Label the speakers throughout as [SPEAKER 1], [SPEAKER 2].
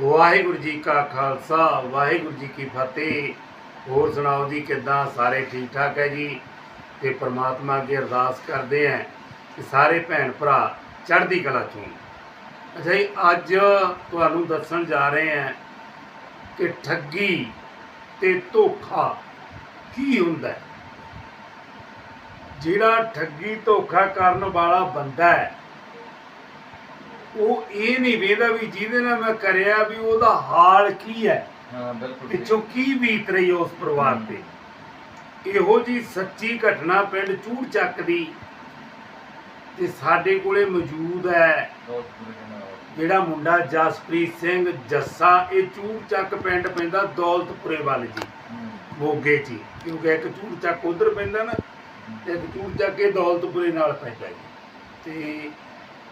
[SPEAKER 1] ਵਾਹਿਗੁਰੂ ਜੀ ਕਾ ਖਾਲਸਾ, ਵਾਹਿਗੁਰੂ ਜੀ ਕੀ ਫਤਿਹ। ਹੋਰ ਸੁਣਾਓ ਜੀ, ਕਿੱਦਾਂ? ਸਾਰੇ ਠੀਕ ਠਾਕ ਹੈ ਜੀ? ਤੇ ਪ੍ਰਮਾਤਮਾ ਅੱਗੇ ਅਰਦਾਸ ਕਰਦੇ ਆਂ ਕਿ ਸਾਰੇ ਭੈਣ ਭਰਾ ਚੜ੍ਹਦੀ ਕਲਾ ਚੋਂ ਅੱਛਾ ਜੀ, ਅੱਜ ਤੁਹਾਨੂੰ ਦੱਸਣ ਜਾ ਰਹੇ ਹਾਂ ਕਿ ਠੱਗੀ ਤੇ ਧੋਖਾ ਕੀ ਹੁੰਦਾ ਹੈ? ਜਿਹੜਾ ਠੱਗੀ ਧੋਖਾ ਕਰਨ ਵਾਲਾ ਬੰਦਾ ਹੈ ਉਹ ਇਹ ਨਹੀਂ ਵੇਖਦਾ ਵੀ ਜਿਹਦੇ ਨਾਲ ਮੈਂ ਕਰਿਆ ਵੀ ਉਹਦਾ ਹਾਲ ਕੀ ਹੈ
[SPEAKER 2] ਹਾਂ ਬਿਲਕੁਲ।
[SPEAKER 1] ਪਿੱਛੋਂ ਕੀ ਬੀਤ ਰਹੀ ਉਸ ਪਰਿਵਾਰ ਤੇ ਇਹੋ ਜੀ ਸੱਚੀ ਘਟਨਾ ਪਿੰਡ ਚੂੜ ਚੱਕ ਦੀ ਤੇ ਸਾਡੇ ਕੋਲੇ ਮੌਜੂਦ ਹੈ। ਜਿਹੜਾ ਮੁੰਡਾ ਜਸਪ੍ਰੀਤ ਸਿੰਘ ਜੱਸਾ ਇਹ ਚੂੜ ਚੱਕ ਪਿੰਡ ਪੈਂਦਾ ਦੌਲਤਪੁਰੇ ਵੱਲ ਜੀ। ਮੋਗੇ ਹੀ। ਕਿਉਂਕਿ ਇੱਕ ਚੂੜ ਚੱਕ ਉਧਰ ਪੈਂਦਾ ਨਾ ਤੇ ਇੱਕ ਚੂੜ ਚੱਕ ਇਹ ਦੌਲਤਪੁਰੇ ਨਾਲ ਪੈਂਦਾ ਜੀ ਤੇ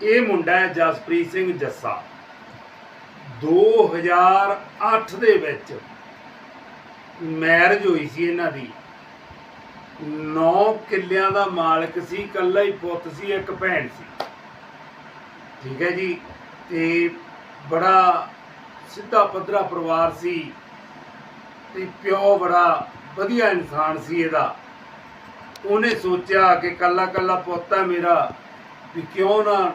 [SPEAKER 1] ਇਹ ਮੁੰਡਾ ਹੈ ਜਸਪ੍ਰੀਤ ਸਿੰਘ ਜੱਸਾ। 2008 ਦੇ ਵਿੱਚ ਮੈਰਿਜ ਹੋਈ ਸੀ ਇਹਨਾਂ ਦੀ। 9 ਕਿੱਲਿਆਂ ਦਾ ਮਾਲਕ ਸੀ, ਇਕੱਲਾ ਹੀ ਪੁੱਤ ਸੀ, ਇੱਕ ਭੈਣ ਸੀ। ਠੀਕ ਹੈ ਜੀ, ਤੇ ਬੜਾ ਸਿੱਧਾ ਪੱਧਰਾ ਪਰਿਵਾਰ ਸੀ ਤੇ ਪਿਓ ਬੜਾ ਵਧੀਆ ਇਨਸਾਨ ਸੀ ਇਹਦਾ। ਉਹਨੇ ਸੋਚਿਆ ਕਿ ਕੱਲਾ ਕੱਲਾ ਪੁੱਤ ਹੈ ਮੇਰਾ ਵੀ ਕਿਉਂ ਨਾ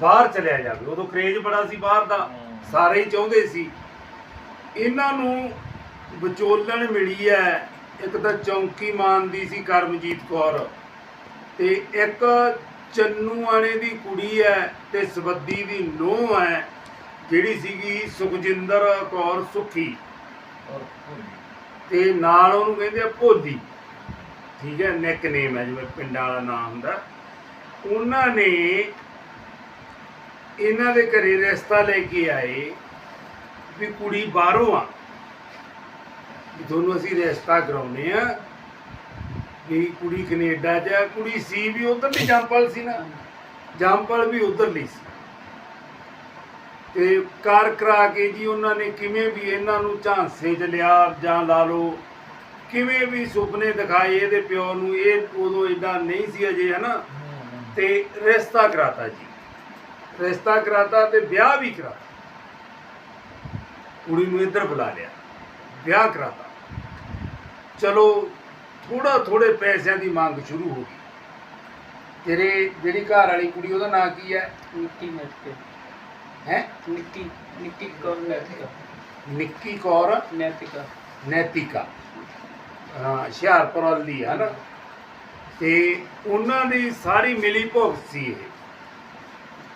[SPEAKER 1] ਬਾਹਰ ਚਲਿਆ ਜਾਵੇ। ਉਦੋਂ ਕਰੇਜ ਬੜਾ ਸੀ ਬਾਹਰ ਦਾ। ਸਾਰੇ ਹੀ ਚਾਹੁੰਦੇ ਸੀ। ਇਹਨਾਂ ਨੂੰ ਵਿਚੋਲਣ ਮਿਲੀ ਹੈ। ਇੱਕ ਤਾਂ ਚੌਂਕੀ ਮਾਨ ਦੀ ਸੀ ਕਰਮਜੀਤ ਕੌਰ। ਤੇ ਇੱਕ ਚੰਨੂ ਆਣੇ ਦੀ ਕੁੜੀ ਹੈ ਤੇ ਸਬੱਦੀ ਦੀ ਨੂੰਹ ਹੈ ਜਿਹੜੀ ਸੀਗੀ ਸੁਖਜਿੰਦਰ ਕੌਰ ਸੁਖੀ। ਤੇ ਨਾਲ ਉਹਨੂੰ ਕਹਿੰਦੇ ਆ ਭੋਲੀ। ਠੀਕ ਹੈ ਨਿਕਨੇਮ ਹੈ ਜਿਵੇਂ ਪਿੰਡਾਂ ਵਾਲਾ ਨਾਮ ਹੁੰਦਾ। ਉਹਨਾਂ ਨੇ ਇਹਨਾਂ ਦੇ ਘਰੇ ਰਿਸ਼ਤਾ ਲੈ ਕੇ ਆਏ ਵੀ ਕੁੜੀ ਬਾਹਰੋਂ ਆ। ਵੀ ਤੁਹਾਨੂੰ ਅਸੀਂ ਰਿਸ਼ਤਾ ਕਰਾਉਨੇ ਆ। ਵੀ ਕੁੜੀ ਕੈਨੇਡਾ 'ਚ ਆ, ਕੁੜੀ ਸੀ ਵੀ ਉਧਰਲੀ ਜੰਪਲ ਸੀ ਨਾ। ਜੰਪਲ ਵੀ ਉਧਰਲੀ ਸੀ। ਤੇ ਕਰ ਕਰਾ ਕੇ ਜੀ ਉਹਨਾਂ ਨੇ ਕਿਵੇਂ ਵੀ ਇਹਨਾਂ ਨੂੰ ਝਾਂਸੇ 'ਚ ਲਿਆ, ਜਾਂ ਲਾ ਲਓ, ਕਿਵੇਂ ਵੀ ਸੁਪਨੇ ਦਿਖਾਏ ਇਹਦੇ ਪਿਓ ਨੂੰ, ਇਹ ਉਦੋਂ ਇਦਾਂ ਨਹੀਂ ਸੀ ਅਜੇ, ਹਨਾ?
[SPEAKER 2] ਹੂੰ।
[SPEAKER 1] ਤੇ ਰਿਸ਼ਤਾ ਕਰਾਤਾ ਜੀ। ਰਿਸ਼ਤਾ ਕਰਾਤਾ ਤੇ ਵਿਆਹ ਵੀ ਕਰਾਤਾ। ਕੁੜੀ ਨੂੰ ਇੱਧਰ ਬੁਲਾ ਲਿਆ ਵਿਆਹ ਕਰਾਤਾ। ਚਲੋ ਥੋੜਾ ਥੋੜੇ ਪੈਸਿਆਂ ਦੀ ਮੰਗ ਸ਼ੁਰੂ ਹੋ ਗਈ। ਤੇਰੇ ਜਿਹੜੀ ਘਰ ਵਾਲੀ ਕੁੜੀ ਉਹਦਾ ਨਾਂ ਕੀ ਹੈ?
[SPEAKER 3] ਨਿੱਕੀ ਨੈਤਿਕਾ
[SPEAKER 1] ਹੈ?
[SPEAKER 3] ਨਿੱਕੀ ਨਿੱਕੀ ਕੌਰ ਨੈਤਿਕਾ।
[SPEAKER 1] ਨਿੱਕੀ ਕੌਰ?
[SPEAKER 3] ਨੈਤਿਕਾ।
[SPEAKER 1] ਨੈਤਿਕਾ। ਹਾਂ ਹੁਸ਼ਿਆਰਪੁਰ ਵਾਲੀ ਹੈ ਨਾ। ਤੇ ਉਹਨਾਂ ਦੀ ਸਾਰੀ ਮਿਲੀ ਭੁਗਤ ਸੀ ਇਹ।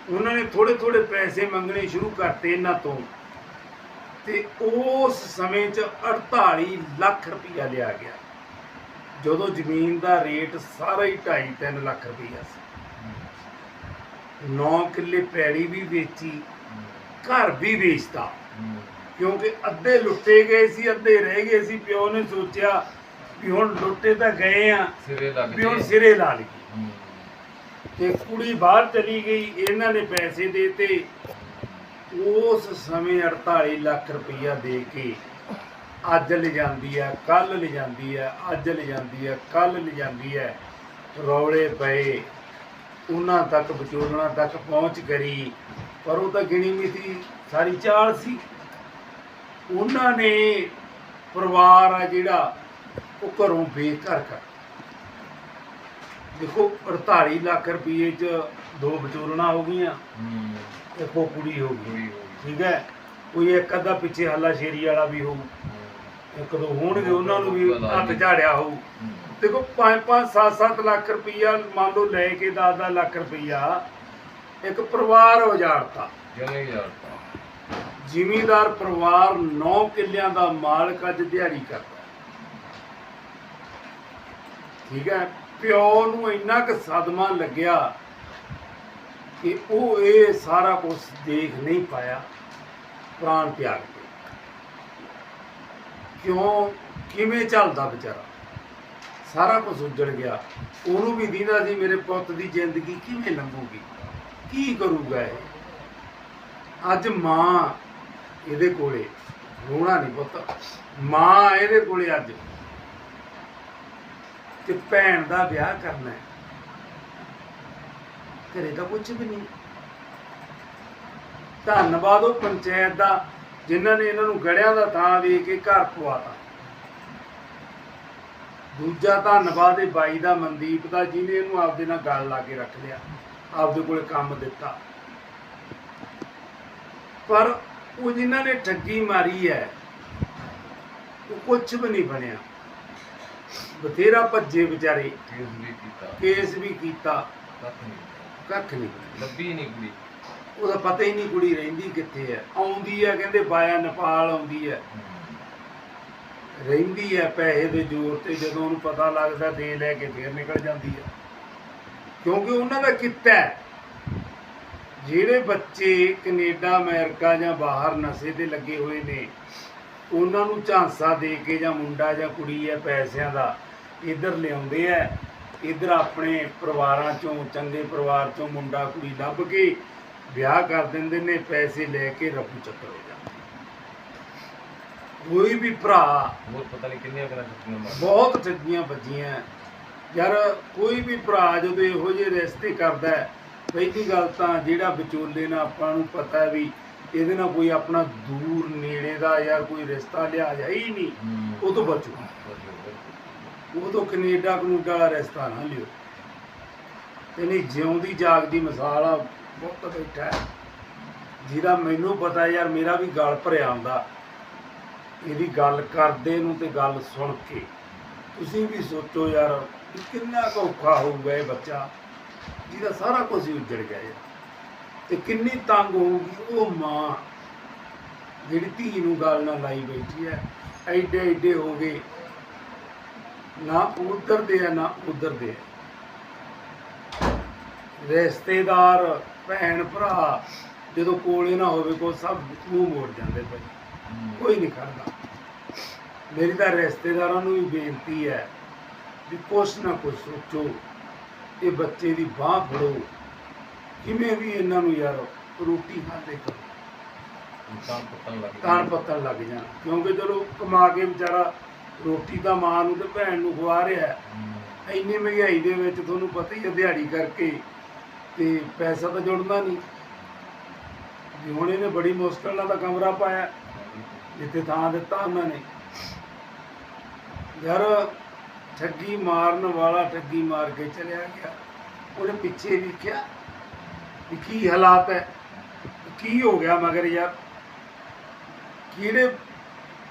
[SPEAKER 1] ਉਹਨਾਂ ਨੇ ਥੋੜੇ ਥੋੜੇ ਪੈਸੇ ਮੰਗਣੇ ਸ਼ੁਰੂ ਕਰਤੇ ਇਹਨਾਂ ਤੋਂ ਤੇ ਉਸ ਸਮੇਂ 'ਚ 48 ਲੱਖ ਰੁਪਇਆ ਲਿਆ ਗਿਆ ਜਦੋਂ ਜ਼ਮੀਨ ਦਾ ਰੇਟ ਸਾਰਾ ਹੀ 2.5 3 ਲੱਖ ਰੁਪਇਆ ਸੀ 9 ਕਿੱਲੇ ਪੈੜੀ ਵੀ ਵੇਚੀ। ਘਰ ਵੀ ਵੇਚਤਾ। ਕਿਉਂਕਿ ਅੱਧੇ ਲੁੱਟੇ ਗਏ ਸੀ ਅੱਧੇ ਰਹਿ ਗਏ ਸੀ ਪਿਓ ਨੇ ਸੋਚਿਆ ਵੀ ਹੁਣ ਲੁੱਟੇ ਤਾਂ ਗਏ ਆ ਵੀ ਹੁਣ। ਸਿਰੇ ਲਾ ਲਈ। ਤੇ ਕੁੜੀ ਬਾਹਰ ਚਲੀ ਗਈ, ਇਹਨਾਂ ਨੇ ਪੈਸੇ ਦੇਤੇ ਉਸ ਸਮੇਂ 48 ਲੱਖ ਰੁਪਈਆ ਦੇ ਕੇ ਅੱਜ ਲੈ ਜਾਂਦੀ ਹੈ ਕੱਲ ਲੈ ਜਾਂਦੀ ਹੈ ਅੱਜ ਲੈ ਜਾਂਦੀ ਹੈ ਕੱਲ ਲੈ ਜਾਂਦੀ ਹੈ ਰੌਲੇ ਪਏ। ਉਹਨਾਂ ਤੱਕ ਵਿਚੋਲਣਾ ਤੱਕ ਪਹੁੰਚ ਕਰੀ ਪਰ ਉਹ ਤਾਂ ਗਿਣੀ ਮਿਤੀ ਸਾਰੀ ਚਾਲ ਸੀ। ਉਹਨਾਂ ਨੇ ਪਰਿਵਾਰ ਆ ਜਿਹੜਾ, ਉਹ ਘਰੋਂ ਬੇਘਰ ਕਰ ਦੇਖੋ 48 ਲੱਖ ਰੁਪਏ ਚ ਦੋ ਵਿਚੋਲਣਾ ਹੋ ਗਈਆਂ।
[SPEAKER 2] ਹੂੰ।
[SPEAKER 1] ਇੱਕ ਕੁੜੀ ਹੋ ਗਈ। ਠੀਕ ਹੈ? ਕੋਈ ਇੱਕ ਅੱਧਾ ਪਿੱਛੇ ਹੱਲਾ ਸ਼ੇਰੀ ਵਾਲਾ ਵੀ ਹੋਊ। ਇੱਕ ਦੋ ਹੋਣਗੇ ਉਹਨਾਂ ਨੂੰ ਵੀ ਹੱਥ ਝਾੜਿਆ ਹੋਊ। ਦੇਖੋ 5-5 7-7 ਲੱਖ ਰੁਪਈਆ ਮੰਨ ਲਓ ਲੈ ਕੇ 10-10 ਲੱਖ ਰੁਪਈਆ ਇੱਕ ਪਰਿਵਾਰ ਉਜਾੜਤਾ।
[SPEAKER 2] ਯਾਰ
[SPEAKER 1] ਜ਼ਿਮੀਂਦਾਰ ਪਰਿਵਾਰ 9 ਕਿੱਲਿਆਂ ਦਾ ਮਾਲਕ ਅੱਜ ਦਿਹਾੜੀ ਕਰਦਾ। ਠੀਕ ਹੈ? ਪਿਓ ਨੂੰ ਇੰਨਾ ਕੁ ਸਦਮਾ ਲੱਗਿਆ ਕਿ ਉਹ ਇਹ ਸਾਰਾ ਕੁਝ ਦੇਖ ਨਹੀਂ ਪਾਇਆ, ਪ੍ਰਾਣ ਤਿਆਗ ਕੇ। ਕਿਉਂ? ਕਿਵੇਂ ਚੱਲਦਾ ਵਿਚਾਰਾ? ਸਾਰਾ ਕੁਝ ਉੱਜੜ ਗਿਆ। ਉਹਨੂੰ ਵੀ ਦੀਦਾ ਸੀ, ਮੇਰੇ ਪੁੱਤ ਦੀ ਜ਼ਿੰਦਗੀ ਕਿਵੇਂ ਲੰਘੂਗੀ? ਕੀ ਕਰੂਗਾ ਇਹ? ਅੱਜ ਮਾਂ ਇਹਦੇ ਕੋਲੇ, ਰੋਣਾ ਨਹੀਂ ਪੁੱਤ। ਮਾਂ ਇਹਦੇ ਕੋਲੇ ਅੱਜ। ਤੇ ਭੈਣ ਦਾ ਵਿਆਹ ਕਰਨਾ ਹੈ। ਘਰੇ ਤਾਂ ਕੁਝ ਵੀ ਨਹੀਂ। ਧੰਨਵਾਦ ਉਹ ਪੰਚਾਇਤ ਦਾ, ਜਿਨ੍ਹਾਂ ਨੇ ਇਹਨਾਂ ਨੂੰ ਗੜਿਆਂ ਦਾ ਥਾਂ ਦੇ ਕੇ ਘਰ ਪਵਾਤਾ। ਦੂਜਾ ਧੰਨਵਾਦ ਇਹ ਬਾਈ ਦਾ, ਮਨਦੀਪ ਦਾ, ਜਿਹਨੇ ਇਹਨੂੰ ਆਪਦੇ ਨਾਲ ਗੱਲ ਲਾ ਕੇ ਰੱਖ ਲਿਆ, ਆਪਦੇ ਕੋਲੇ ਕੰਮ ਦਿੱਤਾ। ਪਰ ਉਹ ਜਿਨ੍ਹਾਂ ਨੇ ਠੱਗੀ ਮਾਰੀ ਹੈ, ਉਹ ਕੁਝ ਵੀ ਨਹੀਂ ਬਣਿਆ। ਬਥੇਰਾ ਭੱਜੇ ਵਿਚਾਰੇ।
[SPEAKER 2] ਕੇਸ ਵੀ ਕੀਤਾ।
[SPEAKER 1] ਕੇਸ ਵੀ ਕੀਤਾ।
[SPEAKER 2] ਕੱਖ ਨਹੀਂ
[SPEAKER 1] ਕੱਖ ਨਹੀਂ। ਬਣਿਆ।
[SPEAKER 2] ਲੱਭੀ ਨਹੀਂ ਕੁੜੀ।
[SPEAKER 1] ਉਹਦਾ ਪਤਾ ਹੀ ਨਹੀਂ ਕੁੜੀ ਰਹਿੰਦੀ ਕਿੱਥੇ ਹੈ। ਆਉਂਦੀ ਹੈ ਕਹਿੰਦੇ ਬਾਇਆ ਨੇਪਾਲ ਆਉਂਦੀ ਹੈ। ਰਹਿੰਦੀ ਹੈ ਪੈਸੇ ਦੇ ਜ਼ੋਰ ਤੇ ਜਦੋਂ ਉਹਨੂੰ ਪਤਾ ਲੱਗਦਾ ਦੇ ਲੈ ਕੇ ਫੇਰ ਨਿਕਲ ਜਾਂਦੀ ਹੈ। ਕਿਉਂਕਿ ਉਹਨਾਂ ਦਾ ਕਿੱਤਾ ਹੈ। ਜਿਹੜੇ ਬੱਚੇ ਕੈਨੇਡਾ ਅਮਰੀਕਾ ਜਾਂ ਬਾਹਰ ਨਸ਼ੇ ਤੇ ਲੱਗੇ ਹੋਏ ਨੇ ਉਹਨਾਂ ਨੂੰ ਝਾਂਸਾ ਦੇ ਕੇ ਜਾਂ ਮੁੰਡਾ ਜਾਂ ਕੁੜੀ ਹੈ ਪੈਸਿਆਂ ਦਾ ਇੱਧਰ ਲਿਆਉਂਦੇ ਆ ਇੱਧਰ ਆਪਣੇ ਪਰਿਵਾਰਾਂ ਚੋਂ ਚੰਗੇ ਪਰਿਵਾਰ ਚੋਂ ਮੁੰਡਾ ਕੁੜੀ ਲੱਭ ਕੇ ਵਿਆਹ ਕਰ ਦਿੰਦੇ ਨੇ ਪੈਸੇ ਲੈ ਕੇ ਰੱਬੂ ਚੱਕਰ ਹੋ ਜਾਂਦੇ ਕੋਈ ਵੀ ਭਰਾ
[SPEAKER 2] ਹੋਰ ਪਤਾ ਨਹੀਂ ਕਿੰਨੀਆਂ ਕਰਾਂ
[SPEAKER 1] ਬਹੁਤ ਠੱਗੀਆਂ ਵੱਜੀਆਂ। ਯਾਰ ਕੋਈ ਵੀ ਭਰਾ ਜਦੋਂ ਇਹੋ ਜਿਹੇ ਰਿਸ਼ਤੇ ਕਰਦਾ ਪਹਿਲੀ ਗੱਲ ਤਾਂ ਜਿਹੜਾ ਵਿਚੋਲੇ ਨਾਲ ਆਪਾਂ ਨੂੰ ਪਤਾ ਵੀ ਇਹਦੇ ਨਾਲ ਕੋਈ ਆਪਣਾ ਦੂਰ ਨੇੜੇ ਦਾ ਯਾਰ ਕੋਈ ਰਿਸ਼ਤਾ ਲਿਆ ਜਾ ਹੀ ਨਹੀਂ ਉਹ ਤੋਂ ਬਚੋ ਉਹ ਤੋਂ ਕੈਨੇਡਾ ਕਨੂਡਾ ਵਾਲਾ ਰਿਸ਼ਤਾ ਨਾ ਲਿਓ। ਤੇ ਨਹੀਂ ਜਿਉਂਦੀ ਜਾਗਦੀ ਮਿਸਾਲ ਆ ਬਹੁਤ ਬੈਠਾ ਜਿਹਦਾ ਮੈਨੂੰ ਪਤਾ ਯਾਰ ਮੇਰਾ ਵੀ ਗਲ ਭਰਿਆ ਹੁੰਦਾ। ਇਹਦੀ ਗੱਲ ਕਰਦੇ ਨੂੰ ਤੇ ਗੱਲ ਸੁਣ ਕੇ। ਤੁਸੀਂ ਵੀ ਸੋਚੋ ਯਾਰ ਕਿੰਨਾ ਔਖਾ ਹੋਊਗਾ ਇਹ ਬੱਚਾ ਜਿਹਦਾ ਸਾਰਾ ਕੁਝ ਹੀ ਉੱਜੜ ਗਿਆ ਯਾਰ। ਤੇ ਕਿੰਨੀ ਤੰਗ ਹੋਊਗੀ, ਉਹ ਮਾਂ ਜਿਹੜੀ ਧੀ ਨੂੰ ਗੱਲ ਨਾਲ ਲਾਈ ਬੈਠੀ ਹੈ, ਐਡੇ ਐਡੇ ਹੋ ਗਏ। ਨਾ ਉਧਰ ਦੇ ਆ, ਨਾ ਉਧਰ ਦੇ ਆ। ਰਿਸ਼ਤੇਦਾਰ, ਭੈਣ, ਭਰਾ, ਜਦੋਂ ਕੋਲੇ ਨਾ ਹੋਵੇ ਕੋ ਸਭ ਮੂੰਹ ਮੋੜ ਜਾਂਦੇ ਭਾਈ। ਕੋਈ ਨਹੀਂ ਕਰਦਾ। ਮੇਰੀ ਤਾਂ ਰਿਸ਼ਤੇਦਾਰਾਂ ਨੂੰ ਵੀ ਬੇਨਤੀ ਹੈ ਵੀ ਕੁਛ ਨਾ ਕੁਛ ਸੋਚੋ, ਇਹ ਬੱਚੇ ਦੀ ਬਾਹ ਫੜੋ। ਕਿਵੇਂ ਵੀ ਇਹਨਾਂ ਨੂੰ ਯਾਰ ਰੋਟੀ ਖਾਂਦੇ ਕਰੋ
[SPEAKER 2] ਇਨਸਾਨ ਪਤਨ ਲੱਗ
[SPEAKER 1] ਤਾਣ ਪੱਤਣ ਲੱਗ ਜਾਣ। ਕਿਉਂਕਿ ਚਲੋ ਕਮਾ ਕੇ ਵਿਚਾਰਾ ਰੋਟੀ ਤਾਂ ਮਾਂ ਨੂੰ ਤੇ ਭੈਣ ਨੂੰ ਖਵਾ ਰਿਹਾ ਹੈ। ਇੰਨੀ ਮਹਿੰਗਾਈ ਦੇ ਵਿੱਚ ਤੁਹਾਨੂੰ ਪਤਾ ਹੀ ਹੈ ਦਿਹਾੜੀ ਕਰਕੇ ਤੇ ਪੈਸਾ ਤਾਂ ਜੁੜਦਾ ਨਹੀਂ। ਵੀ ਹੁਣ ਇਹਨੇ ਬੜੀ ਮੁਸ਼ਕਲ ਨਾਲ ਤਾਂ ਕਮਰਾ ਪਾਇਆ ਜਿੱਥੇ ਥਾਂ ਦਿੱਤਾ ਉਹਨਾਂ ਨੇ। ਯਾਰ ਠੱਗੀ ਮਾਰਨ ਵਾਲਾ ਠੱਗੀ ਮਾਰ ਕੇ ਚਲਿਆ ਗਿਆ। ਉਹਨੇ ਪਿੱਛੇ ਵੇਖਿਆ ਵੀ ਕੀ ਹਾਲਾਤ ਹੈ? ਕੀ ਹੋ ਗਿਆ ਮਗਰ ਯਾਰ? ਕਿਹੜੇ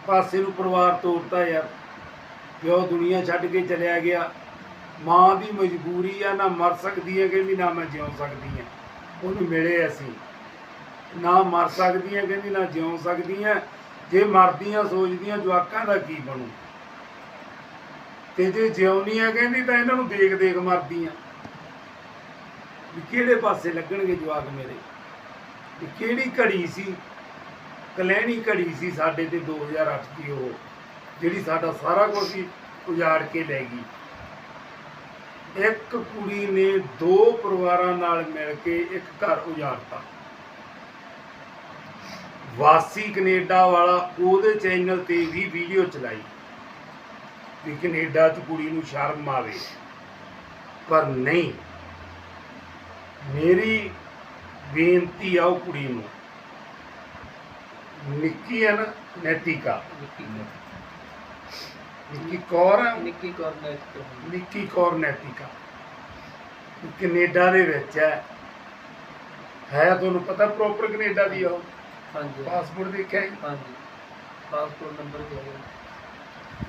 [SPEAKER 1] ਪਾਸੇ ਨੂੰ ਪਰਿਵਾਰ ਤੋੜਤਾ ਯਾਰ? ਪਿਓ ਦੁਨੀਆ ਛੱਡ ਕੇ ਚਲਿਆ ਗਿਆ। ਮਾਂ ਦੀ ਮਜਬੂਰੀ ਆ, ਨਾ ਮਰ ਸਕਦੀ ਹੈ ਕਹਿੰਦੀ ਨਾ ਮੈਂ ਜਿਉ ਸਕਦੀ ਹਾਂ। ਉਹਨੂੰ ਮਿਲੇ ਅਸੀਂ। ਨਾ ਮਰ ਸਕਦੀ ਹੈ ਕਹਿੰਦੀ ਨਾ ਜਿਉ ਸਕਦੀ ਹਾਂ। ਜੇ ਮਰਦੀਆਂ ਸੋਚਦੀਆਂ ਜਵਾਕਾਂ ਦਾ ਕੀ ਬਣੂ? ਤੇ ਜੇ ਜਿਉਣੀ ਹੈ ਕਹਿੰਦੀ ਤਾਂ ਇਹਨਾਂ ਨੂੰ ਦੇਖ ਦੇਖ ਮਰਦੀਆਂ। ਵੀ ਕਿਹੜੇ ਪਾਸੇ ਲੱਗਣਗੇ ਜਵਾਕ ਮੇਰੇ? ਵੀ ਕਿਹੜੀ ਘੜੀ ਸੀ? ਕਲੈਣੀ ਘੜੀ ਸੀ ਸਾਡੇ ਤੇ 2008 ਦੀ ਉਹ, ਜਿਹੜੀ ਸਾਡਾ ਸਾਰਾ ਕੁਝ ਹੀ ਉਜਾੜ ਕੇ ਲੈ ਗਈ। ਇੱਕ ਕੁੜੀ ਨੇ ਦੋ ਪਰਿਵਾਰਾਂ ਨਾਲ ਮਿਲ ਕੇ ਇੱਕ ਘਰ ਉਜਾੜਤਾ। ਵਾਸੀ ਕੈਨੇਡਾ ਵਾਲਾ ਉਹਦੇ ਚੈਨਲ ਤੇ ਵੀ ਵੀਡੀਓ ਚਲਾਈ ਵੀ ਕੈਨੇਡਾ 'ਚ ਕੁੜੀ ਨੂੰ ਸ਼ਰਮ ਆਵੇ। ਪਰ ਨਹੀਂ ਮੇਰੀ ਬੇਨਤੀ ਆ ਉਹ ਕੁੜੀ ਨੂੰ। ਨਿੱਕੀ ਹੈ ਨਾ ਨੈਤਿਕਾ।
[SPEAKER 3] ਨਿੱਕੀ
[SPEAKER 1] ਕੌਰ ਹੈ।
[SPEAKER 3] ਨਿੱਕੀ ਕੋਰਨਰ ਤੋਂ
[SPEAKER 1] ਨਿੱਕੀ ਕੌਰ ਨੈਤਿਕਾ। ਉਹ ਕੈਨੇਡਾ ਦੇ ਵਿੱਚ ਹੈ। ਹੈ ਤੁਹਾਨੂੰ ਪਤਾ ਪ੍ਰੋਪਰ ਕੈਨੇਡਾ ਦੀ ਆ ਉਹ?
[SPEAKER 3] ਹਾਂਜੀ।
[SPEAKER 1] ਪਾਸਪੋਰਟ ਦੇਖਿਆ
[SPEAKER 3] ਹਾਂਜੀ। ਪਾਸਪੋਰਟ ਨੰਬਰ ਹੈਗਾ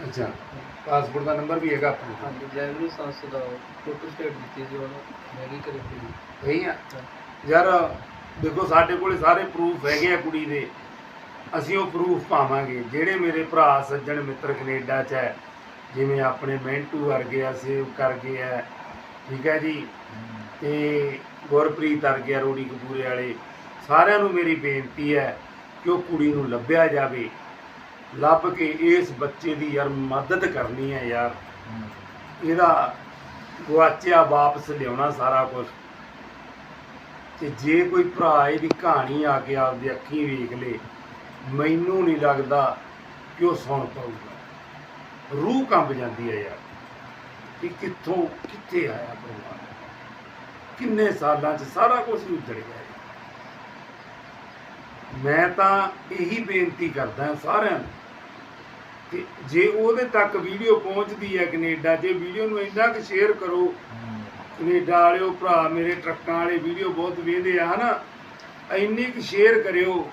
[SPEAKER 1] ਅੱਛਾ। ਪਾਸਪੋਰਟ ਦਾ ਨੰਬਰ ਵੀ ਹੈਗਾ ਆਪਣੇ ਕੋਲ
[SPEAKER 3] ਹਾਂਜੀ ਜੈਵਰੀ ਸੰਸਥਾ ਦਾ ਫੋਟੋ ਸਟੇਟ ਦਿੱਤੀ ਸੀ ਉਹਨੂੰ। ਮੈਗੀ ਕਰੀ ਸੀ
[SPEAKER 1] ਸਹੀ ਆ। ਯਾਰ ਦੇਖੋ ਸਾਡੇ ਕੋਲੇ ਸਾਰੇ ਪ੍ਰੂਫ ਹੈਗੇ ਆ ਕੁੜੀ ਦੇ। ਅਸੀਂ ਉਹ ਪ੍ਰੂਫ ਪਾਵਾਂਗੇ। ਜਿਹੜੇ ਮੇਰੇ ਭਰਾ ਸੱਜਣ ਮਿੱਤਰ ਕੈਨੇਡਾ 'ਚ ਹੈ ਜਿਵੇਂ ਆਪਣੇ ਮੈਂਟੂ ਵਰਗੇ ਆ ਸੇਵ ਕਰ ਗਏ ਆ। ਠੀਕ ਹੈ ਜੀ? ਤੇ ਗੁਰਪ੍ਰੀਤ ਵਰਗੇ ਆ ਰੋੜੀ ਕਪੂਰੇ ਵਾਲੇ। ਸਾਰਿਆਂ ਨੂੰ ਮੇਰੀ ਬੇਨਤੀ ਹੈ ਕਿ ਉਹ ਕੁੜੀ ਨੂੰ ਲੱਭਿਆ ਜਾਵੇ। ਲੱਭ ਕੇ ਇਸ ਬੱਚੇ ਦੀ ਯਾਰ ਮਦਦ ਕਰਨੀ ਹੈ ਯਾਰ। ਇਹਦਾ ਗੁਆਚਿਆ ਵਾਪਸ ਲਿਆਉਣਾ ਸਾਰਾ ਕੁਝ ਤੇ ਜੇ ਕੋਈ ਭਰਾ ਇਹਦੀ ਕਹਾਣੀ ਆ ਕੇ ਆਪਦੀ ਅੱਖੀਂ ਵੇਖ ਲੇ, ਮੈਨੂੰ ਨਹੀਂ ਲੱਗਦਾ ਕਿ ਉਹ ਸੁਣ ਪਾਊਗਾ। ਰੂਹ ਕੰਬ ਜਾਂਦੀ ਹੈ ਯਾਰ ਕਿ ਕਿੱਥੋਂ, ਕਿੱਥੇ ਆਇਆ ਪਰਿਵਾਰ ਕਿੰਨੇ ਸਾਲਾਂ 'ਚ ਸਾਰਾ ਕੁਝ ਹੀ ਉੱਜੜ ਗਿਆ ਮੈਂ ਤਾਂ ਇਹੀ ਬੇਨਤੀ ਕਰਦਾ ਸਾਰਿਆਂ ਨੂੰ ਕਿ ਜੇ ਉਹਦੇ ਤੱਕ ਵੀਡੀਓ ਪਹੁੰਚਦੀ ਹੈ ਕੈਨੇਡਾ ਜੇ ਵੀਡੀਓ ਨੂੰ ਇੰਨਾ ਕੁ ਸ਼ੇਅਰ ਕਰੋ
[SPEAKER 2] ਹਮ,
[SPEAKER 1] ਕੈਨੇਡਾ ਵਾਲਿਓ ਭਰਾ ਮੇਰੇ ਟਰੱਕਾਂ ਵਾਲੇ ਵੀਡੀਓ ਬਹੁਤ ਵੇਖਦੇ ਆ ਹਨਾ? ਇੰਨੀ ਕੁ ਸ਼ੇਅਰ ਕਰਿਓ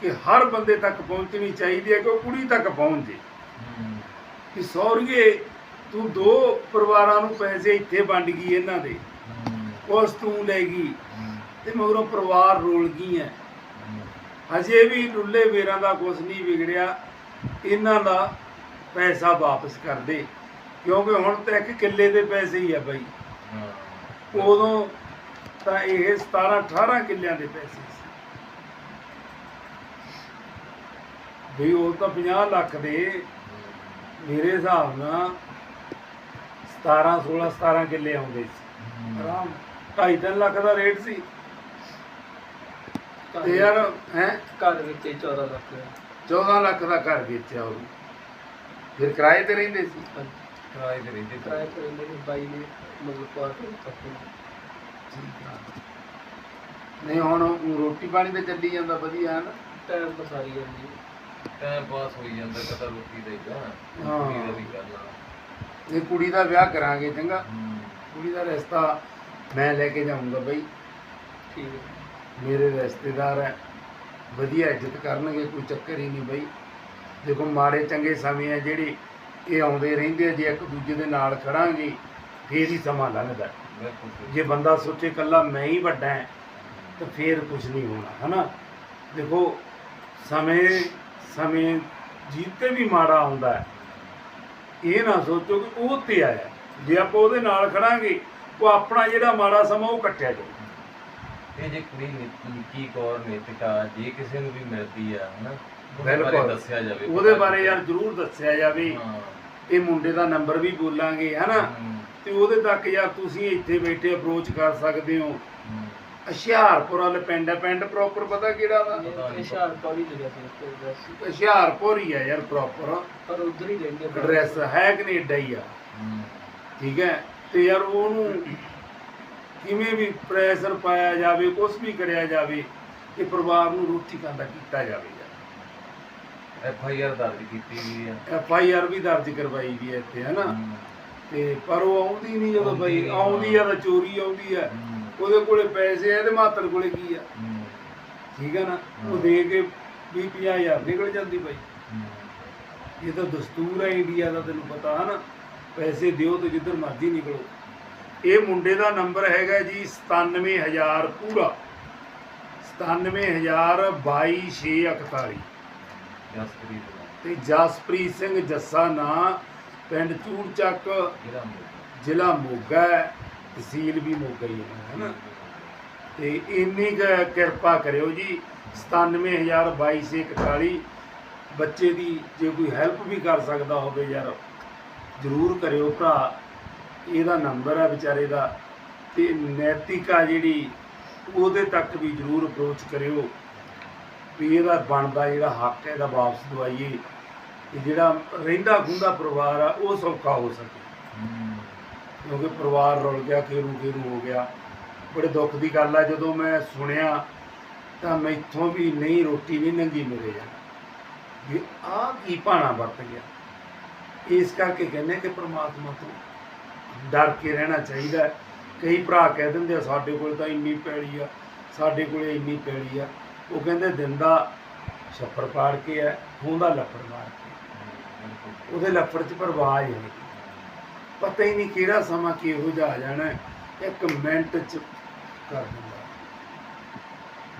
[SPEAKER 1] ਕਿ ਹਰ ਬੰਦੇ ਤੱਕ ਪਹੁੰਚਣੀ ਚਾਹੀਦੀ ਹੈ ਕਿ ਉਹ ਕੁੜੀ ਤੱਕ ਪਹੁੰਚ ਜੇ। ਕਿ ਸੌਰੀਏ ਤੂੰ ਦੋ ਪਰਿਵਾਰਾਂ ਨੂੰ ਪੈਸੇ ਇੱਥੇ ਵੰਡ ਗਈ ਇਹਨਾਂ ਦੇ।
[SPEAKER 2] ਹਮ,
[SPEAKER 1] ਉਸ ਤੂੰ ਲੈ ਗਈ
[SPEAKER 2] ਹਮ,
[SPEAKER 1] ਤੇ ਮਗਰੋਂ ਪਰਿਵਾਰ ਰੋਲ ਗਈ ਹੈ।
[SPEAKER 2] ਹਮ,
[SPEAKER 1] ਹਜੇ ਵੀ ਲੁੱਲੇ ਵੇਰਾਂ ਦਾ ਕੁਝ ਨਹੀਂ ਵਿਗੜਿਆ। ਇਹਨਾਂ ਦਾ ਪੈਸਾ ਵਾਪਸ ਕਰ ਦੇ। ਕਿਉਂਕਿ ਹੁਣ ਤਾਂ ਇੱਕ ਕਿੱਲੇ ਦੇ ਪੈਸੇ ਹੀ ਆ ਬਾਈ। ਉਦੋਂ ਤਾਂ ਇਹ 17 18 ਕਿੱਲਿਆਂ ਦੇ ਪੈਸੇ ਸੀ। ਵੀ ਉਹ ਤਾਂ 50 ਲੱਖ ਦੇ ਮੇਰੇ ਹਿਸਾਬ ਨਾਲ 17 16 17 ਕਿੱਲੇ ਆਉਂਦੇ ਸੀ। ਆਰਾਮ 2.5 ਲੱਖ ਦਾ ਰੇਟ ਸੀ। ਤੇ ਯਾਰ ਹੈ?
[SPEAKER 3] ਘਰ ਵਿੱਚ ਹੀ 14 ਲੱਖ
[SPEAKER 1] 14 ਲੱਖ ਦਾ ਘਰ ਵੇਚਿਆ ਉਹ ਫਿਰ ਕਿਰਾਏ ਤੇ ਰਹਿੰਦੇ ਸੀ।
[SPEAKER 2] ਕਿਰਾਏ ਤੇ ਰਹਿੰਦੇ ਸੀ।
[SPEAKER 3] ਕਿਰਾਏ ਤੇ ਰਹਿੰਦੇ ਬਾਈ ਨੇ ਮਤਲਬ ਕੁਆਟਰ ਤੱਕ
[SPEAKER 1] ਨਹੀਂ ਹੁਣ ਊਂ ਰੋਟੀ ਪਾਣੀ ਤੇ ਚੱਲੀ ਜਾਂਦਾ ਵਧੀਆ ਹੈ ਨਾ?
[SPEAKER 3] ਟਾਈਮ ਬਸਾਰੀ ਜਾਂਦੀ।
[SPEAKER 2] ਟਾਈਮ ਪਾਸ ਹੋਈ ਜਾਂਦਾ ਕਦਾ ਰੋਟੀ ਦਾ? ਹੀ। ਰੋਟੀ ਦਾ ਵੀ ਕਰਨਾ।
[SPEAKER 1] ਇਹ ਕੁੜੀ ਦਾ ਵਿਆਹ ਕਰਾਂਗੇ ਚੰਗਾ। ਕੁੜੀ ਦਾ ਰਿਸ਼ਤਾ ਮੈਂ ਲੈ ਕੇ ਜਾਊਂਗਾ ਬਈ।
[SPEAKER 3] ਠੀਕ ਹੈ।
[SPEAKER 1] ਮੇਰੇ ਰਿਸ਼ਤੇਦਾਰ ਹੈ। ਵਧੀਆ ਇੱਜ਼ਤ ਕਰਨਗੇ ਕੋਈ ਚੱਕਰ ਹੀ ਨਹੀਂ ਬਈ। ਦੇਖੋ ਮਾੜੇ ਚੰਗੇ ਸਮੇਂ ਆ ਜਿਹੜੇ ਇਹ ਆਉਂਦੇ ਰਹਿੰਦੇ ਆ ਜੇ ਇੱਕ ਦੂਜੇ ਦੇ ਨਾਲ ਖੜਾਂਗੇ ਫੇਰ ਹੀ ਸਮਾਂ ਲੰਘਦਾ।
[SPEAKER 2] ਬਿਲਕੁਲ।
[SPEAKER 1] ਜੇ ਬੰਦਾ ਸੋਚੇ ਕੱਲਾ ਮੈਂ ਹੀ ਵੱਡਾ ਹਾਂ ਤਾਂ ਫੇਰ ਕੁਝ ਨਹੀਂ ਹੋਣਾ ਹਨਾ? ਦੇਖੋ ਸਮੇਂ ਸਮੇਂ ਜੀਤੇ ਵੀ ਮਾੜਾ ਆਉਂਦਾ ਹੈ। ਇਹ ਨਾ ਸੋਚੋ ਕਿ ਉਹ ਤੇ ਆਇਆ। ਜੇ ਆਪਾਂ ਉਹਦੇ ਨਾਲ ਖੜਾਂਗੇ ਉਹ ਆਪਣਾ ਜਿਹੜਾ ਮਾੜਾ ਸਮਾਂ ਉਹ ਕੱਟਿਆ ਜਾਊ।
[SPEAKER 2] ਇਹ ਜੇ ਕੁੜੀ ਨਿੱਕੀ ਕੌਰ ਨਿਤਿਕਾ ਜੇ ਕਿਸੇ ਨੂੰ ਵੀ ਮਿਲਦੀ ਆ ਹਨਾ ਉਹਦੇ
[SPEAKER 1] ਬਿਲਕੁਲ।
[SPEAKER 2] ਦੱਸਿਆ ਜਾਵੇ
[SPEAKER 1] ਉਹਦੇ ਬਾਰੇ ਯਾਰ ਜ਼ਰੂਰ ਦੱਸਿਆ ਜਾਵੇ।
[SPEAKER 2] ਹਾਂ।
[SPEAKER 1] ਇਹ ਮੁੰਡੇ ਦਾ ਨੰਬਰ ਵੀ ਬੋਲਾਂਗੇ ਹਨਾ?
[SPEAKER 2] ਹਮ,
[SPEAKER 1] ਤੇ ਉਹਦੇ ਤੱਕ ਯਾਰ ਤੁਸੀਂ ਇੱਥੇ ਬੈਠੇ ਅਪਰੋਚ ਕਰ ਸਕਦੇ ਹੋ।
[SPEAKER 2] ਹਮ,
[SPEAKER 1] ਹੁਸ਼ਿਆਰਪੁਰ ਵਾਲੇ ਪਿੰਡ ਹੈ ਪਿੰਡ ਪ੍ਰੋਪਰ ਪਤਾ ਕਿਹੜਾ ਵਾ?
[SPEAKER 3] ਇਹ। ਹੁਸ਼ਿਆਰਪੁਰ ਹੀ ਲਿਖਿਆ ਸੀ ਉੱਤੇ
[SPEAKER 1] ਹੁਸ਼ਿਆਰਪੁਰ ਹੀ ਆ ਯਾਰ ਪ੍ਰੋਪਰ
[SPEAKER 3] ਪਰ ਉਧਰ ਹੀ ਰਹਿੰਦੇ ਆ।
[SPEAKER 1] ਐਡਰੈਸ ਹੈ ਕੈਨੇਡਾ ਹੀ ਆ।
[SPEAKER 2] ਹਮ,
[SPEAKER 1] ਠੀਕ ਹੈ? ਤੇ ਯਾਰ ਉਹਨੂੰ ਕਿਵੇਂ ਵੀ ਪ੍ਰੈਸ਼ਰ ਪਾਇਆ ਜਾਵੇ ਕੁਝ ਵੀ ਕਰਿਆ ਜਾਵੇ ਕਿ ਪਰਿਵਾਰ ਨੂੰ ਰੋਟੀ ਖਾਂਦਾ ਕੀਤਾ ਜਾਵੇ।
[SPEAKER 2] ਐਫ ਆਈ ਆਰ ਦਰਜ ਕੀਤੀ ਗਈ ਆ।
[SPEAKER 1] ਐਫ ਆਈ ਆਰ ਵੀ ਦਰਜ ਕਰਵਾਈ ਵੀ ਹੈ ਇੱਥੇ ਹਨਾ?
[SPEAKER 2] ਹਮ,
[SPEAKER 1] ਤੇ ਪਰ ਉਹ ਆਉਂਦੀ ਨਹੀਂ ਜਦੋਂ ਬਈ ਆਉਂਦੀ ਆ ਤਾਂ ਚੋਰੀ ਆਉਂਦੀ ਆ। ਉਹਦੇ ਕੋਲੇ ਪੈਸੇ ਆ ਤੇ ਮਾਤਰ ਕੋਲੇ ਕੀ ਆ? ਠੀਕ ਆ ਨਾ? ਉਹ
[SPEAKER 2] ਹਾਂ।
[SPEAKER 1] ਦੇ ਕੇ 20 ਹਜ਼ਾਰ ਨਿਕਲ ਜਾਂਦੀ ਬਾਈ। ਇਹ ਤਾਂ ਦਸਤੂਰ ਹੈ ਇੰਡੀਆ ਦਾ ਤੈਨੂੰ ਪਤਾ ਹੈ ਨਾ ਪੈਸੇ ਦਿਓ ਤੇ ਜਿੱਧਰ ਮਰਜ਼ੀ ਨਿਕਲੋ। ਇਹ ਮੁੰਡੇ ਦਾ ਨੰਬਰ ਹੈਗਾ ਜੀ 97000 ਪੂਰਾ। 970224641
[SPEAKER 2] ਜਸਪ੍ਰੀਤ ਦਾ
[SPEAKER 1] ਤੇ ਜਸਪ੍ਰੀਤ ਸਿੰਘ ਜੱਸਾ ਨਾਂ ਪਿੰਡ ਚੂੜਚੱਕ ਜ਼ਿਲ੍ਹਾ ਮੋਗਾ। ਤਹਿਸੀਲ ਵੀ ਮੋਗਾ ਹੀ ਹੈ ਨਾ ਤੇ ਇੰਨੀ ਕਿਰਪਾ ਕਰਿਓ ਜੀ 9702241 ਬੱਚੇ ਦੀ ਜੇ ਕੋਈ ਹੈਲਪ ਵੀ ਕਰ ਸਕਦਾ ਹੋਵੇ ਯਾਰ ਜ਼ਰੂਰ ਕਰਿਓ ਭਰਾ। ਇਹਦਾ ਨੰਬਰ ਆ ਵਿਚਾਰੇ ਦਾ, ਤੇ ਨੈਤਿਕਾ ਜਿਹੜੀ, ਉਹਦੇ ਤੱਕ ਵੀ ਜ਼ਰੂਰ ਅਪਰੋਚ ਕਰਿਓ। ਵੀ ਇਹਦਾ ਬਣਦਾ ਜਿਹੜਾ ਹੱਕ ਹੈ, ਇਹਦਾ ਵਾਪਸ ਦਵਾਈਏ। ਤੇ ਜਿਹੜਾ ਰਹਿੰਦਾ ਖੁੰਦਾ ਪਰਿਵਾਰ ਆ, ਉਹ ਸੌਖਾ ਹੋ ਸਕੇ। ਕਿਉਂਕਿ ਪਰਿਵਾਰ ਰੁਲ ਗਿਆ, ਖੇਰੂ ਖੇਰੂ ਹੋ ਗਿਆ। ਬੜੇ ਦੁੱਖ ਦੀ ਗੱਲ ਆ, ਜਦੋਂ ਮੈਂ ਸੁਣਿਆ, ਤਾਂ ਮੈਥੋਂ ਵੀ ਨਹੀਂ, ਰੋਟੀ ਨਹੀਂ ਨੰਗੀ ਮਿਲੇ ਯਾਰ ਵੀ ਆਹ ਕੀ ਭਾਣਾ ਵਰਤ ਗਿਆ? ਇਸ ਕਰਕੇ ਕਹਿੰਦੇ ਕਿ ਪ੍ਰਮਾਤਮਾ ਤੋਂ ਡਰ ਕੇ ਰਹਿਣਾ ਚਾਹੀਦਾ। ਕਈ ਭਰਾ ਕਹਿ ਦਿੰਦੇ ਆ ਸਾਡੇ ਕੋਲ ਤਾਂ ਇੰਨੀ ਪੈੜੀ ਆ ਸਾਡੇ ਕੋਲੇ ਇੰਨੀ ਪੈੜੀ ਆ। ਉਹ ਕਹਿੰਦੇ ਦਿੰਦਾ ਛੱਪੜ ਪਾੜ ਕੇ ਹੈ ਹੁੰਦਾ ਲੱਫੜ ਮਾਰ ਕੇ। ਉਹਦੇ ਲੱਫੜ 'ਚ ਪਰਵਾਹ ਹੀ ਨਹੀਂ। ਪਤਾ ਹੀ ਨਹੀਂ ਕਿਹੜਾ ਸਮਾਂ ਕਿਹੋ ਜਿਹਾ ਆ ਜਾਣਾ। ਇੱਕ ਮਿੰਟ 'ਚ ਕਰ ਦਿੰਦਾ।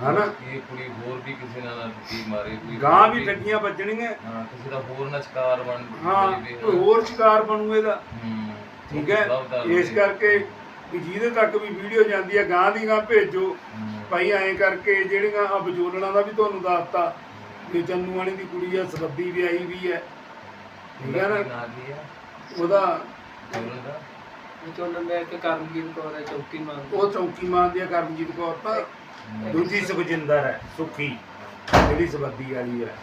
[SPEAKER 1] ਹਨਾ?
[SPEAKER 2] ਇਹ ਕੁੜੀ ਹੋਰ ਵੀ ਕਿਸੇ ਨਾਲ ਠੱਗੀ ਮਾਰੇ ਕੋਈ
[SPEAKER 1] ਗਾਂ ਵੀ ਠੱਗੀਆਂ ਵੱਜਣੀਆਂ।
[SPEAKER 2] ਹਾਂ ਕਿਸੇ ਦਾ ਹੋਰ ਨਾ ਸ਼ਿਕਾਰ ਬਣ
[SPEAKER 1] ਹਾਂ ਕੋਈ ਹੋਰ ਸ਼ਿਕਾਰ ਬਣੂ ਇਹਦਾ। ਠੀਕ ਹੈ? ਇਸ। ਕਰਕੇ ਵੀ ਜਿਹਦੇ ਤੱਕ ਵੀ ਵੀਡੀਓ ਜਾਂਦੀ ਹੈ ਗਾਂ ਦੀ ਗਾਂ ਭੇਜੋ ਭਾਈ ਐਂ ਕਰਕੇ ਜਿਹੜੀਆਂ ਆ ਬਜੋਲਣਾ ਦਾ ਵੀ ਤੁਹਾਨੂੰ ਦੱਸਤਾ ਕਿ ਚੰਨੂ ਵਾਲੀ ਦੀ ਕੁੜੀ ਆ ਸਬੱਦੀ ਵੀ ਆਈ ਵੀ ਹੈ। ਠੀਕ ਹੈ ਨਾ? ਉਹਦਾ
[SPEAKER 2] ਜੋਰਨ ਦਾ?
[SPEAKER 3] ਵਿੱਚੋਂ ਨੰਬਰ ਇੱਕ ਕਰਮਜੀਤ ਕੌਰ ਹੈ ਚੌਕੀ ਮੰਗ
[SPEAKER 1] ਉਹ ਚੌਕੀ ਮਾਨ ਦੀ ਆ ਕਰਮਜੀਤ ਕੌਰ ਤਾਂ। ਦੂਜੀ ਸੁਖਜਿੰਦਰ ਹੈ ਸੁਖੀ। ਜਿਹੜੀ ਸਬੱਦੀ ਵਾਲੀ ਹੈ।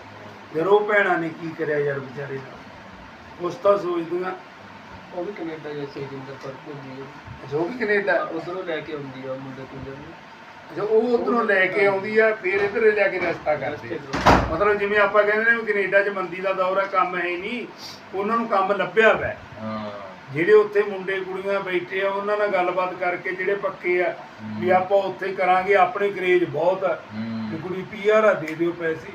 [SPEAKER 1] ਯਾਰ ਉਹ ਭੈਣਾਂ ਨੇ ਕੀ ਕਰਿਆ ਯਾਰ ਵਿਚਾਰੇ ਨਾਲ ਉਸ ਤਾਂ ਸੋਚਦੀਆਂ
[SPEAKER 3] ਉਹ ਵੀ ਕੈਨੇਡਾ ਜੈਸੇ ਜਿੰਦਰ ਪਰ ਹੁੰਦੀ ਹੈ।
[SPEAKER 1] ਜੋ ਵੀ ਕੈਨੇਡਾ
[SPEAKER 3] ਉਧਰੋਂ ਲੈ ਕੇ ਆਉਂਦੀ ਆ ਮੁੰਡੇ ਕੁੰਡੇ ਨੂੰ।
[SPEAKER 1] ਅੱਛਾ ਉਹ ਉਧਰੋਂ ਲੈ ਕੇ ਆਉਂਦੀ ਆ ਫਿਰ ਇੱਧਰ ਲਿਆ ਕੇ ਰਸਤਾ ਕਰਦੇ ਆ। ਮਤਲਬ ਜਿਵੇਂ ਆਪਾਂ ਕਹਿੰਦੇ ਨੇ ਕੈਨੇਡਾ 'ਚ ਮੰਦੀ ਦਾ ਦੌਰ ਹੈ ਕੰਮ ਹੈ ਨਹੀਂ ਉਹਨਾਂ ਨੂੰ ਕੰਮ ਲੱਭਿਆ ਵੈ। ਜਿਹੜੇ ਉੱਥੇ ਮੁੰਡੇ ਕੁੜੀਆਂ ਬੈਠੇ ਆ ਉਹਨਾਂ ਨਾਲ ਗੱਲਬਾਤ ਕਰਕੇ ਜਿਹੜੇ ਪੱਕੇ ਆ ਵੀ ਆਪਾਂ ਉੱਥੇ ਕਰਾਂਗੇ ਆਪਣੇ ਕਰੇਜ ਬਹੁਤ ਆ। ਵੀ ਕੁੜੀ ਪੀਆਰ ਆ ਦੇ ਦਿਓ ਪੈਸੇ।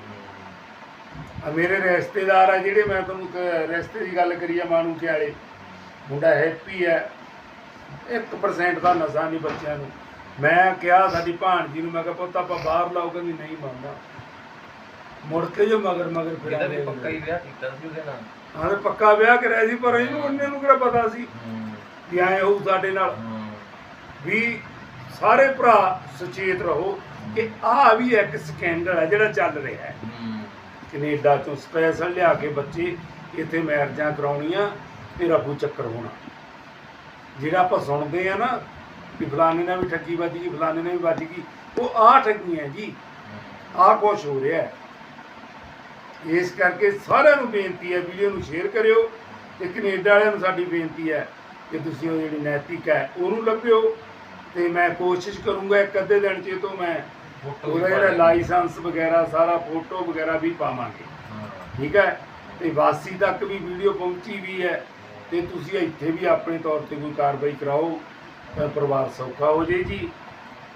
[SPEAKER 1] ਆ ਮੇਰੇ ਰਿਸ਼ਤੇਦਾਰ ਆ ਜਿਹੜੇ ਮੈਂ ਤੁਹਾਨੂੰ ਰਿਸ਼ਤੇ ਦੀ ਗੱਲ ਕਰੀ ਆ ਮਾਨੂ ਕੇ ਵਾਲੇ ਮੁੰਡਾ ਹੈਪੀ ਹੈ। 1% ਦਾ ਨਸ਼ਾ ਨਹੀਂ ਬੱਚਿਆਂ ਨੂੰ। ਮੈਂ ਕਿਹਾ ਸਾਡੀ ਭਾਣਜੀ ਨੂੰ ਮੈਂ ਕਿਹਾ ਪੁੱਤ ਆਪਾਂ ਬਾਹਰ ਲਾਓ ਕਹਿੰਦੀ ਨਹੀਂ ਮੰਨਦਾ। ਮੁੜ ਕੇ ਜੋ ਮਗਰ ਮਗਰ
[SPEAKER 2] ਇਹਦਾ ਵੀ ਪੱਕਾ ਹੀ ਵਿਆਹ ਕੀਤਾ ਸੀ ਉਹਦੇ ਨਾਲ।
[SPEAKER 1] ਹਾਂ ਤੇ ਪੱਕਾ ਵਿਆਹ ਕਰਿਆ ਸੀ ਪਰ ਇਹਨੂੰ ਉਹਨੇ ਨੂੰ ਕਿਹੜਾ ਪਤਾ ਸੀ ਵੀ ਐ ਹੋਊ ਸਾਡੇ ਨਾਲ। ਵੀ ਸਾਰੇ ਭਰਾ ਸੁਚੇਤ ਰਹੋ ਕਿ ਆਹ ਵੀ ਇੱਕ ਸਕੈਂਡਲ ਹੈ ਜਿਹੜਾ ਚੱਲ ਰਿਹਾ ਹੂੰ। ਕੈਨੇਡਾ ਤੋਂ ਸਪੈਸ਼ਲ ਲਿਆ ਕੇ ਬੱਚੇ ਇੱਥੇ ਮੈਰਿਜਾਂ ਕਰਾਉਣੀਆਂ। ਤੇ ਰੱਬੂ ਚੱਕਰ ਹੋਣਾ। ਜਿਹੜਾ ਆਪਾਂ ਸੁਣਦੇ ਆ ਨਾ ਵੀ ਫਲਾਣੇ ਨਾਲ ਵੀ ਠੱਗੀ ਵੱਜ ਗਈ ਫਲਾਣੇ ਨਾਲ ਵੀ ਵੱਜ ਗਈ ਉਹ ਆਹ ਠੱਗੀਆਂ ਜੀ। ਆਹ ਕੁਛ ਹੋ ਰਿਹਾ ਹੈ। ਇਸ ਕਰਕੇ ਸਾਰਿਆਂ ਨੂੰ ਬੇਨਤੀ ਹੈ ਵੀਡੀਓ ਨੂੰ ਸ਼ੇਅਰ ਕਰਿਓ ਤੇ ਕੈਨੇਡਾ ਵਾਲਿਆਂ ਨੂੰ ਸਾਡੀ ਬੇਨਤੀ ਹੈ ਕਿ ਤੁਸੀਂ ਉਹ ਜਿਹੜੀ ਨੈਤਿਕ ਹੈ ਉਹਨੂੰ ਲੱਭਿਓ ਤੇ ਮੈਂ ਕੋਸ਼ਿਸ਼ ਕਰੂੰਗਾ ਇੱਕ ਅੱਧੇ ਦਿਨ ਚ ਇਹ ਤੋਂ ਮੈਂ ਉਹਦਾ ਜਿਹੜਾ ਲਾਇਸੈਂਸ ਵਗੈਰਾ ਸਾਰਾ ਫੋਟੋ ਵਗੈਰਾ ਵੀ ਪਾਵਾਂਗੇ। ਠੀਕ ਹੈ? ਤੇ ਵਾਸੀ ਤੱਕ ਵੀ ਵੀਡੀਓ ਪਹੁੰਚੀ ਵੀ ਹੈ। ਤੇ ਤੁਸੀਂ ਇੱਥੇ ਵੀ ਆਪਣੇ ਤੌਰ ਤੇ ਕੋਈ ਕਾਰਵਾਈ ਕਰਾਓ, ਤਾਂ ਪਰਿਵਾਰ ਸੌਖਾ ਹੋ ਜੇ ਜੀ।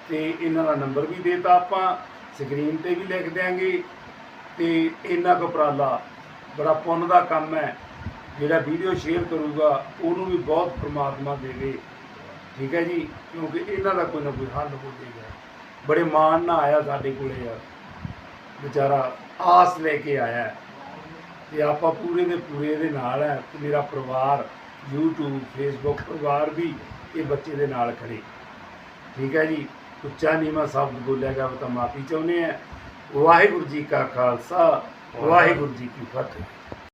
[SPEAKER 1] ਤੇ ਇਹਨਾਂ ਦਾ ਨੰਬਰ ਵੀ ਦੇਤਾ ਆਪਾਂ, ਸਕਰੀਨ ਤੇ ਵੀ ਲਿਖ ਦਿਆਂਗੇ। ਤੇ ਇਹਨਾਂ ਕੋ ਉਪਰਾਲਾ ਬੜਾ ਪੁੰਨ ਦਾ ਕੰਮ ਹੈ, ਜਿਹੜਾ ਵੀਡੀਓ ਸ਼ੇਅਰ ਕਰੂਗਾ, ਉਹਨੂੰ ਵੀ ਬਹੁਤ ਪ੍ਰਮਾਤਮਾ ਦੇਵੇ। ਠੀਕ ਹੈ ਜੀ? ਕਿਉਂਕਿ ਇਹਨਾਂ ਦਾ ਕੋਈ ਨਾ ਕੋਈ ਹੱਲ ਹੋ ਜਾਏਗਾ। ਬੜੇ ਮਾਣ ਨਾਲ ਆਇਆ ਸਾਡੇ ਕੋਲੇ ਯਾਰ ਵਿਚਾਰਾ ਆਸ ਲੈ ਕੇ ਆਇਆ। ਤੇ ਆਪਾਂ ਪੂਰੇ ਦੇ ਪੂਰੇ ਦੇ ਨਾਲ ਹੈ ਤੇ ਮੇਰਾ ਪਰਿਵਾਰ YouTube, Facebook ਪਰਿਵਾਰ ਵੀ ਇਹ ਬੱਚੇ ਦੇ ਨਾਲ ਖੜੇ। ਠੀਕ ਹੈ ਜੀ? ਉੱਚਾ ਨੀਵਾਂ ਸ਼ਬਦ ਬੋਲਿਆ ਗਿਆ ਤਾਂ ਮਾਫੀ ਚਾਹੁੰਦੇ ਆ। ਵਾਹਿਗੁਰੂ ਜੀ ਕਾ ਖਾਲਸਾ, ਵਾਹਿਗੁਰੂ ਜੀ ਕੀ ਫਤਿਹ।